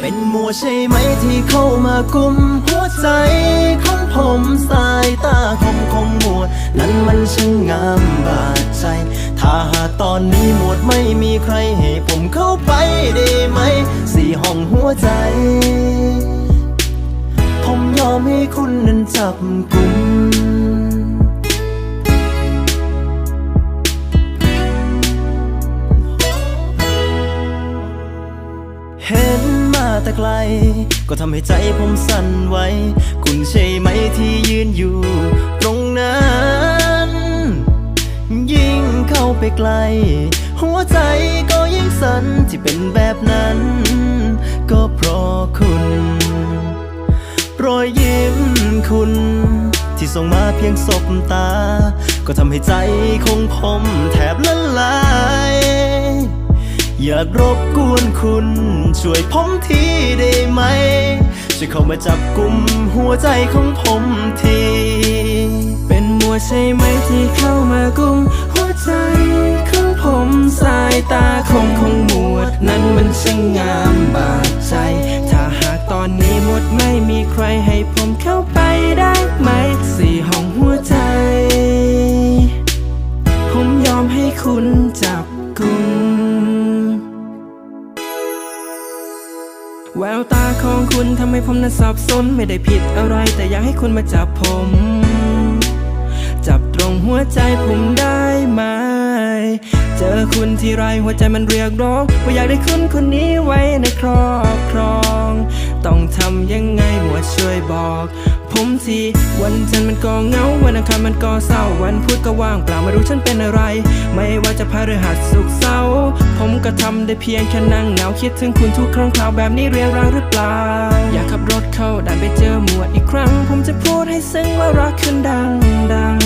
เป็นมัวใช่ไหมที่เข้ามากุมหัวใจของผมสายตาคมของมัว นั้นมันช่างงามบาดใจ ถ้าหากตอนนี้หมดไม่มีใครให้ผมเข้าไปได้ไหม สี่ห้องหัวใจ ผมยอมให้คุณนั้นจับกลุ่มเห็น แต่ไกล ก็ทำให้ใจผมสั่นไหวคุณใช่ไหมที่ยืนอยู่ ตรงนั้น ยิ่งเข้าไปไกล หัวใจก็ยิ่งสั่นที่เป็นแบบนั้น ก็เพราะคุณ รอยยิ้มคุณ ที่ส่งมาเพียงสบตา ก็ทำให้ใจของผมแทบละลาย อยากรบกวนคุณ ช่วยผมทีได้ไหม ช่วยเข้ามาจับกลุ่มหัวใจของผมที เป็นมัวใช่ไหมที่เข้ามากุมหัวใจของผมสายตาคงคงหมวด นั้นมันช่างงามบาดใจ ถ้าหากตอนนี้หมดไม่มีใครให้ผมเข้าไปได้ไหม สี่ห้องหัวใจ ผมยอมให้คุณจับกุม แววตาของคุณทำให้ผมนั้นสับสน ไม่ได้ผิดอะไรแต่อยากให้คุณมาจับผม จับตรงหัวใจผมได้ไหม เจอคุณที่ไรหัวใจมันเรียกร้องว่าอยากได้คุณคนนี้ไว้ในครอบครอง ต้องทำยังไงหมวดช่วยบอก ผมทีวันจันทร์มันก็เงา วันอังคารมันก็เศร้า วันพุธก็ว่างเปล่าไม่รู้ฉันเป็นอะไร ไม่ว่าจะพฤหัสสุกร์เสาร์ผมก็ทำได้เพียงแค่นั่งเหงาคิดถึงคุณทุกครั้งคราวแบบนี้เรียนรังหรือเปล่า อยากขับรถเข้าด่านไปเจอหมวดอีกครั้ง ผมจะพูดให้ซึ้งว่ารักขึ้นดังดัง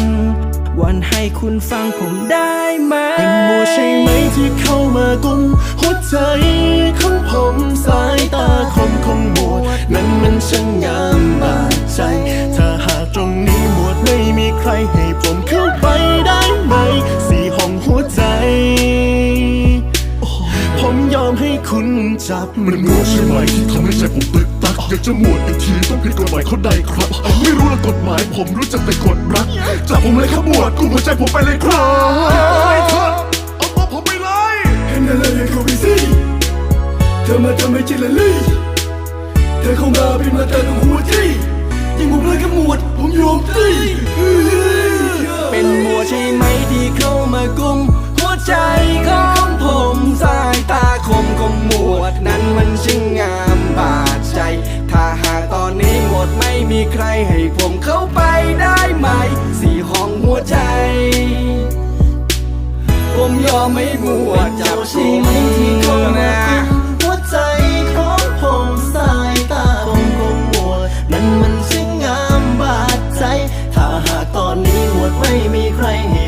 วันให้คุณฟังผมได้ไหมเป็นมัวใช่ไหมที่เข้ามากุมหัวใจ มยอมให้คุณจับมันมัวใช่ไหมที่ทำให้ใจผมตึกตักอยากจะหมวดอีกทีต้องผิดกฎหมายเขาใดครับ ไม่รู้ละกฎหมายผมรู้จักแต่กฎรักจับผมเลยครับหมวดกุมหัวใจผมไปเลยครับไม่เถอะเอาตัวผมไปเลยเห็นอะไรยังเขาไปสิเธอมาทำให้จิละลี่เธอเข้ามาเป็นมาตาของหัวใจยิ่งผมเลยขมวดผมยอมตีเป็นมัวใช่ไหมที่เข้ามากุมหัวใจของผมสายตาค มก็หมวดนั้นมันช่างงามบาดใจ ถ้าหากตอนนี้หมดไม่มีใครให้ผมเข้าไปได้ไหม สี่ห้องหัวใจ ผมยอมไม่บวดจับชีวิตที่เขานะหัวใจของผมสายตาผมคงบวชนั้นมันช่างงามบาดใจ ถ้าหากตอนนี้หมดไม่มีใครให้